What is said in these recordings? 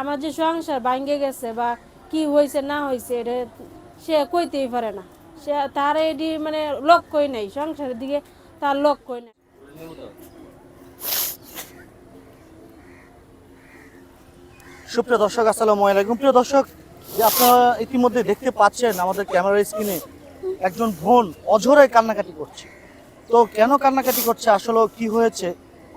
আমার যে সংসার ভাঙ্গে গেছে বা কি হয়েছে না হয়েছে এটা সে কইতেই পারে না। সে তার এটি মানে লক্ষ্যই নেই, সংসারের দিকে তার লক্ষ্যই নেই। সুপ্রিয় দর্শক, আসসালামু আলাইকুম। প্রিয় দর্শক, যে আপনারা ইতিমধ্যে দেখতে পাচ্ছেন আমাদের ক্যামেরার স্ক্রিনে একজন বোন অঝরে কান্নাকাটি করছে। তো কেন কান্নাকাটি করছে, আসলে কি হয়েছে,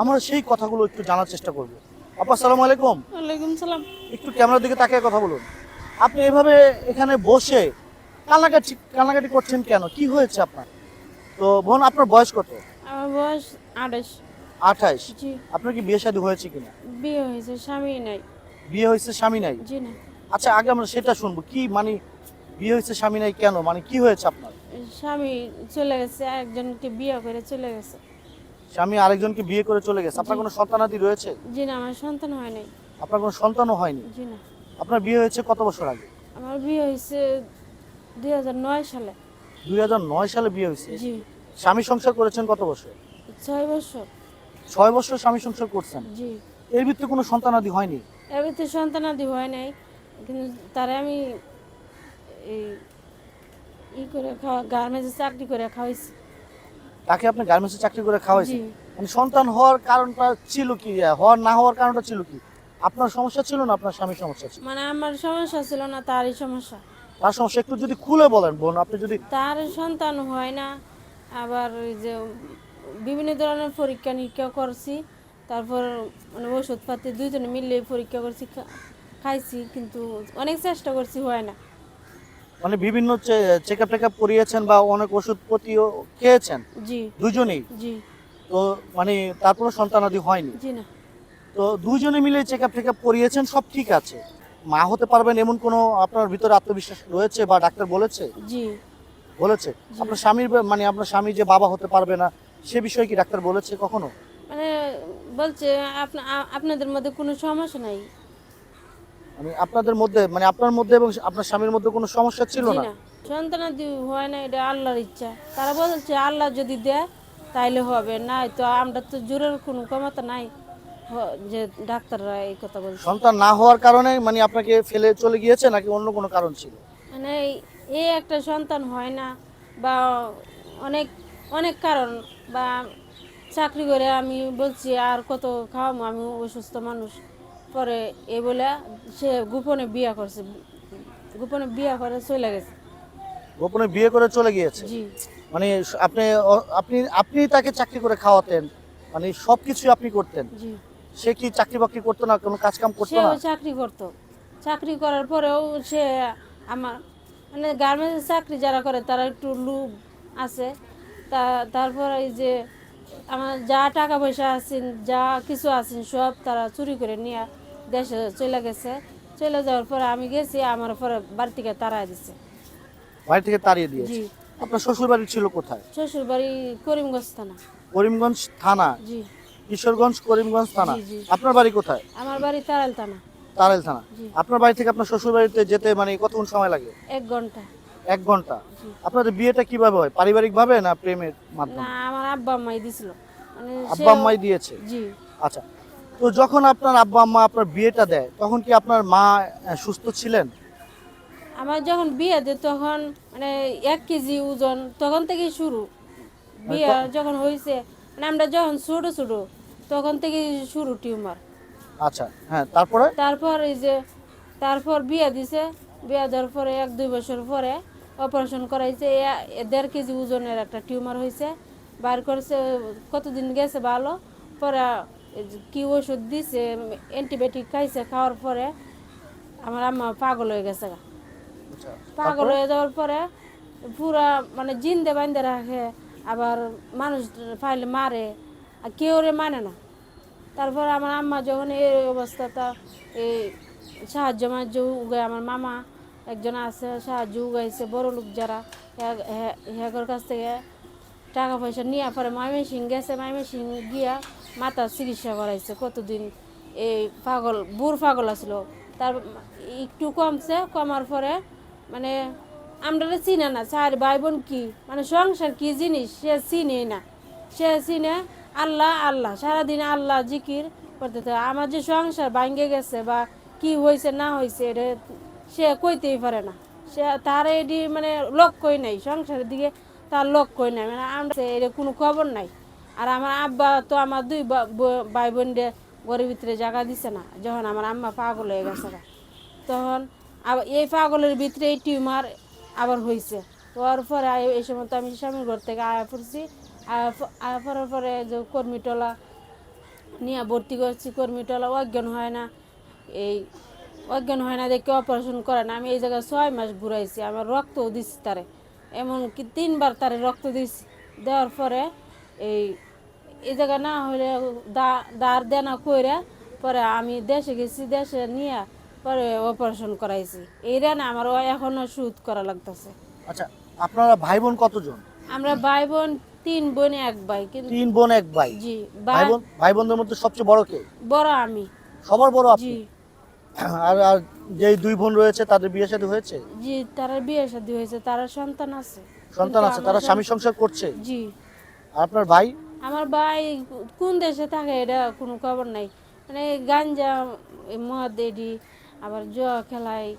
আমরা সেই কথাগুলো একটু জানার চেষ্টা করব। আপা আসসালামু আলাইকুম। ওয়ালাইকুম সালাম। একটু ক্যামেরার দিকে তাকিয়ে কথা বলুন। আপনি এভাবে এখানে বসে কান্নাকাটি কান্নাকাটি করছেন কেন? কি হয়েছে আপনার? তো বোন আপনার বয়স কত? আমার বয়স আঠাশ। আঠাইশ জি। আপনার কি বিয়ে শাদী হয়েছে কিনা? বিয়ে হয়েছে স্বামী নাই। বিয়ে হয়েছে স্বামী নাই? জি না। আচ্ছা আগে আমরা সেটা শুনব। কি মানে বিয়ে হয়েছে স্বামী নাই কেন? মানে কি হয়েছে আপনার? স্বামী চলে গেছে একজনকে বিয়ে করে চলে গেছে। স্বামী আরেকজনকে বিয়ে করে চলে গেছে। আপনার কোনো সন্তানাদি রয়েছে? জি না আমার সন্তান হয় নাই। আপনার কোনো সন্তানও হয়নি? জি না। আপনার বিয়ে হয়েছে কত বছর আগে? আমার বিয়ে হয়েছে দুই হাজার নয় সালে। দুই নয় সালে বিয়ে হয়েছে? জি। স্বামী সংসার করেছেন কত বছর? ছয় বছর। ছয় বছর স্বামী সংসার করছেন? জি। এর ভিতরে কোনো সন্তানাদি হয়নি? এর ভিতরে সন্তানাদি হয় নাই কিন্তু তারে আমি এই ই করে খাওয়া গার্মেন্টসে চাকরি করে খাওয়াইছি। তাকে আপনি গার্মেন্টসে চাকরি করে খাওয়াইছেন। মানে সন্তান হওয়ার কারণটা ছিল কি? হওয়ার না হওয়ার কারণটা ছিল কি? আপনার সমস্যা ছিল না আপনার স্বামীর সমস্যা ছিল? মানে আমার সমস্যা ছিল না তারই সমস্যা। তার সমস্যা একটু যদি খুলে বলেন বোন আপনি যদি তার সন্তান হয় না আবার ওই যে বিভিন্ন ধরনের পরীক্ষা নিরীক্ষা করছি তারপর মানে ওষুধপাতি দুইজনে মিলে পরীক্ষা করছি খাইছি কিন্তু অনেক চেষ্টা করছি হয় না। মানে বিভিন্ন চেক আপ টেক আপ করিয়েছেন বা অনেক ওষুধ প্রতিও খেয়েছেন? জি। দুজনেই? জি। তো মানে তারপরে সন্তানাদি হয়নি? জি না। তো দুজনে মিলে চেক আপ টেক আপ করিয়েছেন সব ঠিক আছে। মা হতে পারবেন এমন কোনো আপনার ভিতরে আত্মবিশ্বাস রয়েছে বা ডাক্তার বলেছে? জি। বলেছে? আপনার স্বামীর মানে আপনার স্বামী যে বাবা হতে পারবে না সে বিষয়ে কি ডাক্তার বলেছে কখনো? মানে বলছে আপনা আপনাদের মধ্যে কোনো সমস্যা নাই। মানে আপনাদের মধ্যে মানে আপনার মধ্যে এবং আপনার স্বামীর মধ্যে কোনো সমস্যা ছিল না? না। সন্তানাদি হয় না এটা আল্লাহর ইচ্ছা। তারা বলছে আল্লাহ যদি দেয় তাইলে হবে। নাই তো আমরা তো জোরের কোনো ক্ষমতা নাই। যে ডাক্তাররা এই কথা বলছে। সন্তান না হওয়ার কারণে মানে আপনাকে ফেলে চলে গিয়েছে নাকি অন্য কোনো কারণ ছিল? মানে এই- এই একটা সন্তান হয় না বা অনেক অনেক কারণ বা চাকরি করে আমি বলছি আর কত খাওয়াবো আমি অসুস্থ মানুষ। পরে এ বলে সে গোপনে বিয়া করছে। গোপনে বিয়া করে চলে গেছে। গোপনে বিয়ে করে চলে গিয়েছে? জি। মানে আপনি আপনি আপনি তাকে চাকরি করে খাওয়াতেন মানে সবকিছু আপনি করতেন। জি। সে কি চাকরি বাকরি করতো না কোনো কাজ কাম করতো না? চাকরি করতো। চাকরি করার পরেও সে আমার মানে গার্মেন্টস চাকরি যারা করে তারা একটু লুব আছে। তা তারপর এই যে আমার যা টাকা পয়সা আছেন যা কিছু আছেন সব তারা চুরি করে নিয়ে দেশে চলে গেছে। চলে যাওয়ার পরে আমি গেছি আমার পরে বাড়ি থেকে তাড়াই দিছে। বাড়ি থেকে তাড়িয়ে দিয়েছে? জি। আপনার শ্বশুর বাড়ি ছিল কোথায়? শ্বশুর বাড়ি করিমগঞ্জ থানা। করিমগঞ্জ থানা? জি। কিশোরগঞ্জ করিমগঞ্জ থানা? জি, জি। আপনার বাড়ি কোথায়? আমার বাড়ি তারাল থানা। তারেল থানা। জি। আপনার বাড়ি থেকে আপনার শ্বশুর বাড়িতে যেতে মানে কতক্ষণ সময় লাগে? এক ঘণ্টা। এক ঘণ্টা। জি। আপনাদের বিয়েটা কীভাবে হয়? পারিবারিক ভাবে না প্রেমের মাধ্যমে? না আমার আব্বা আম্মাই দিছিল। মানে আব্বা আম্মাই দিয়েছে? জি। আচ্ছা। তো যখন আপনার আব্বা আম্মা আপনার বিয়েটা দেয় তখন কি আপনার মা সুস্থ ছিলেন? আমার যখন বিয়ে দেয় তখন মানে এক কেজি ওজন তখন থেকেই শুরু। বিয়ে যখন হয়েছে মানে আমরা যখন ছোট ছোট তখন থেকে শুরু টিউমার। আচ্ছা হ্যাঁ তারপরে? তারপর এই যে তারপর বিয়ে দিছে বিয়ে দেওয়ার পরে এক দুই বছর পরে অপারেশন করাইছে দেড় কেজি ওজনের একটা টিউমার হয়েছে বার করছে কতদিন গেছে ভালো পরে কি ওষুধ দিছে অ্যান্টিবায়োটিক খাইছে খাওয়ার পরে আমার আম্মা পাগল হয়ে গেছে আচ্ছা, পাগল হয়ে যাওয়ার পরে পুরা মানে জিন্দে বান্ধে রাখে আবার মানুষ ফাইলে মারে আর কেউ রে মানে না। তারপর আমার আম্মা যখন এই অবস্থাটা এই সাহায্য মাহায্য উগায় আমার মামা একজন আছে সাহায্য উগাইছে বড় লোক যারা হ্যাগর কাছ থেকে টাকা পয়সা নিয়ে পরে ময়মেসিং গেছে ময়মেসিং গিয়া মাথার চিকিৎসা করাইছে, কতদিন এই পাগল, বুড় পাগল আসলো তার একটু কমছে, কমার পরে মানে আমরা চিনে না, স্যার ভাই বোন কি? মানে সংসার কি জিনিস? সে চিনে না। সে চিনে আল্লাহ আল্লাহ, সারাদিন আল্লাহ জিকির করতে থাকে আমার যে সংসার ভাঙ্গে গেছে বা কি হয়েছে না হয়েছে এটা সে কইতেই পারে না। সে তার এটি মানে লক্ষ্যই নাই, সংসারের দিকে তার লক্ষ্যই নাই। মানে আমরা এটা কোনো খবর নাই। আর আমার আব্বা তো আমার দুই ভাই বোনদের ঘরের ভিতরে জায়গা দিছে না, যখন আমার আম্মা পাগল হয়ে গেছে তখন আবার এই পাগলের ভিতরে এই টিউমার আবার হয়েছে হওয়ার পরে এই সময় তো আমি স্বামীর ঘর থেকে আয়া পড়ছি। আয়া পড়ার পরে যে কর্মীটলা নিয়ে ভর্তি করছি, কর্মীটলা অজ্ঞান হয় না। এই অজ্ঞান হয় না দেখে অপারেশন করে না। আমি এই জায়গায় ছয় মাস ঘুরাইছি, আমার রক্তও দিচ্ছি তারে। এমনকি তিনবার তারে রক্ত দিচ্ছি দেওয়ার পরে এই এই জায়গা না হলে দা- দাঁড় দেনা কইরা পরে আমি দেশে গেছি দেশে নিয়ে পরে অপারেশন করাইছি। এইটা না আমার এখনও সুদ করা লাগতেছে। আচ্ছা আপনারা ভাই বোন কতজন? আমরা ভাই বোন তিন বোন এক ভাই কিন্তু তিন বোন এক ভাই? জি ভাই বোন ভাই বোনদের মধ্যে সবচেয়ে বড় কে? বড় আমি। সবার বড় আপনি? জি। আর আর যে দুই বোন রয়েছে তাদের বিয়ে শাদী হয়েছে? জি তারা বিয়ে শাদী হয়েছে তারা সন্তান আছে। সন্তান আছে তারা স্বামী সংসার করছে? জি। আপনার ভাই? আমার ভাই কোন দেশে থাকে এটা কোনো খবর নাই। মানে গাঞ্জা এই মদ এডি আবার জুয়া খেলায়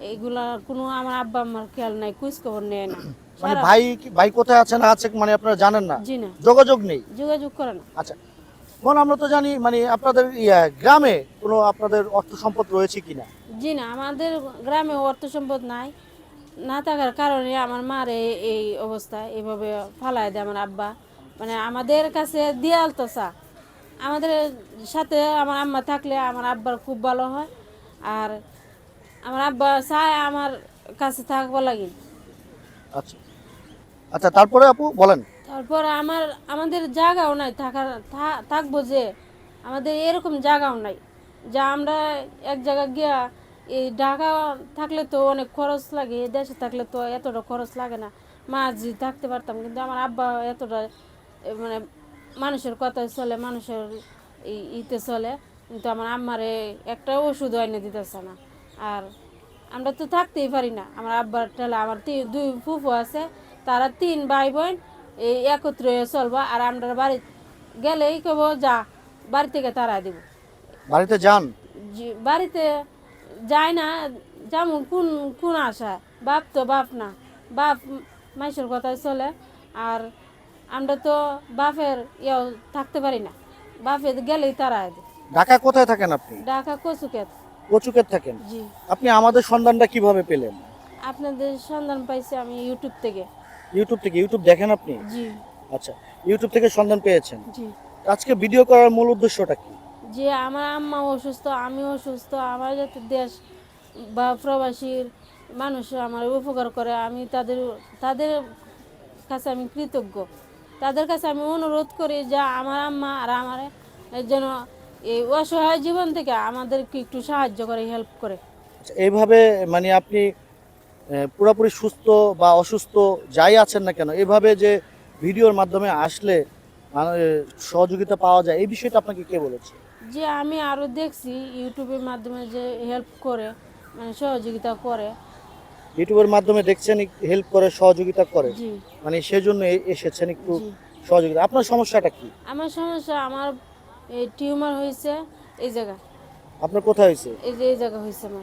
এইগুলা কোনো আমার আব্বা আমার খেয়াল নাই কুচ খবর নেয় না। মানে ভাই কি- ভাই কোথায় আছে না আছে মানে আপনারা জানেন না? জি না। যোগাযোগ নেই? যোগাযোগ করে না। আচ্ছা। বোন আমরা তো জানি মানে আপনাদের গ্রামে কোনো আপনাদের অর্থ সম্পদ রয়েছে কিনা? জি না আমাদের গ্রামে অর্থ সম্পদ নাই। না থাকার কারণে আমার মার এই- এই অবস্থা এইভাবে ফালায় দেয় আমার আব্বা। মানে আমাদের কাছে দিয়াল তো চা। আমাদের সাথে আমার আম্মা থাকলে আমার আব্বার খুব ভালো হয়। আর আমার আব্বা চায় আমার কাছে থাকব লাগে। আচ্ছা। আচ্ছা তারপরে আপু বলেন। তারপর আমার আমাদের জায়গাও নাই থাকার থাকব যে আমাদের এরকম জায়গাও নাই। যা আমরা এক জায়গায় গিয়া এই ঢাকা থাকলে তো অনেক খরচ লাগে এই দেশে থাকলে তো এতটা খরচ লাগে না। মাঝি থাকতে পারতাম কিন্তু আমার আব্বা এতটা মানে মানুষের কথায় চলে মানুষের ইতে চলে। কিন্তু আমার আম্মারে একটা ওষুধ এনে দিতেছে না। আর আমরা তো থাকতেই পারি না। আমার আব্বার ঠেলা আমার দুই ফুফু আছে তারা তিন ভাই বোন এই একত্রে হয়ে চলবা। আর আমরা বাড়ি গেলেই কেবো যা বাড়ি থেকে তারা দিব। বাড়িতে যান? বাড়িতে যায় না। যেমন কোন কোন আশা বাপ তো বাপ না। বাপ মাইসের কথায় চলে। আর আমরা তো বাপের ইয়েও থাকতে পারি না। বাপে গেলেই তারা ঢাকা কোথায় থাকেন আপনি? ঢাকা কচুকেত কচুকের থাকেন? জি। আপনি আমাদের সন্ধানটা কীভাবে পেলেন? আপনাদের সন্ধান পাইছি আমি ইউটিউব থেকে। ইউটিউব থেকে ইউটিউব দেখেন আপনি? জি। আচ্ছা ইউটিউব থেকে সন্ধান পেয়েছেন। জি। আজকে ভিডিও করার মূল উদ্দেশ্যটা কি? যে আমার আম্মা অসুস্থ আমি অসুস্থ আমার যাতে দেশ বা প্রবাসীর মানুষ আমার উপকার করে আমি তাদের তাদের কাছে আমি কৃতজ্ঞ। তাদের কাছে আমি অনুরোধ করি যে আমার আম্মা আর আমার যেন এই অসহায় জীবন থেকে আমাদেরকে একটু সাহায্য করে হেল্প করে। আচ্ছা, এইভাবে মানে আপনি পুরোপুরি সুস্থ বা অসুস্থ যাই আছেন না কেন এভাবে যে ভিডিওর মাধ্যমে আসলে সহযোগিতা পাওয়া যায় এই বিষয়টা আপনাকে কে বলেছে? যে আমি আরও দেখছি ইউটিউবের মাধ্যমে যে হেল্প করে মানে সহযোগিতা করে ইউটিউবের মাধ্যমে দেখছেন হেল্প করে সহযোগিতা করে। জি। মানে সেজন্য এ- এসেছেন একটু জি। সহযোগিতা। আপনার সমস্যাটা কি? আমার সমস্যা আমার এই টিউমার হয়েছে এই জায়গা। আপনার কোথায় হয়েছে এই যে এই জায়গা হয়েছে আমার।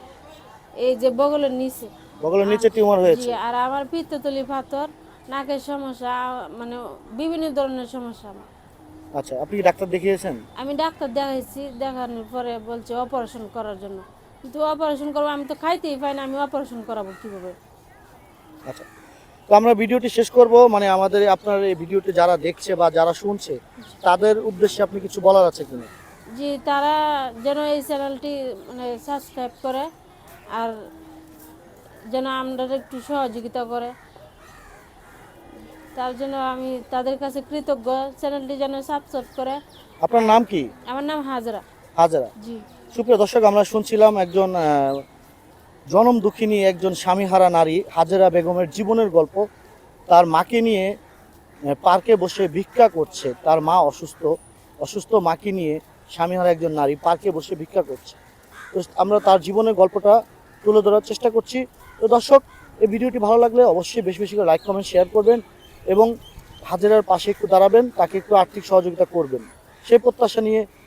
এই যে বগলের নিচে। বগলের নিচে টিউমার হয়েছে? জি আর আমার পিত্ততলি পাথর নাকের সমস্যা মানে বিভিন্ন ধরনের সমস্যা আমার। আচ্ছা আপনি কি ডাক্তার দেখিয়েছেন? আমি ডাক্তার দেখাইছি দেখানোর পরে বলছে অপারেশন করার জন্য। কিন্তু অপারেশন করব আমি তো খাইতেই পাই না আমি অপারেশন করাবো কীভাবে? আচ্ছা তো আমরা ভিডিওটি শেষ করব মানে আমাদের আপনার এই ভিডিওটি যারা দেখছে বা যারা শুনছে তাদের উদ্দেশ্যে আপনি কিছু বলার আছে কিনা? জি তারা যেন এই চ্যানেলটি মানে সাবস্ক্রাইব করে আর যেন আমরা একটু সহযোগিতা করে। তার জন্য আমি তাদের কাছে কৃতজ্ঞ। চ্যানেলটি যেন সাবস্ক্রাইব করে। আপনার নাম কি? আমার নাম হাজরা। হাজারা। জি। সুপ্রিয় দর্শক, আমরা শুনছিলাম একজন জনম দুঃখিনী একজন স্বামীহারা নারী, হাজেরা বেগমের জীবনের গল্প। তার মাকে নিয়ে পার্কে বসে ভিক্ষা করছে। তার মা অসুস্থ অসুস্থ মাকে নিয়ে স্বামীহারা একজন নারী পার্কে বসে ভিক্ষা করছে। তো আমরা তার জীবনের গল্পটা তুলে ধরার চেষ্টা করছি। তো দর্শক, এই ভিডিওটি ভালো লাগলে অবশ্যই বেশি বেশি করে লাইক, কমেন্ট, শেয়ার করবেন এবং হাজেরার পাশে একটু দাঁড়াবেন, তাকে একটু আর্থিক সহযোগিতা করবেন। সেই প্রত্যাশা নিয়ে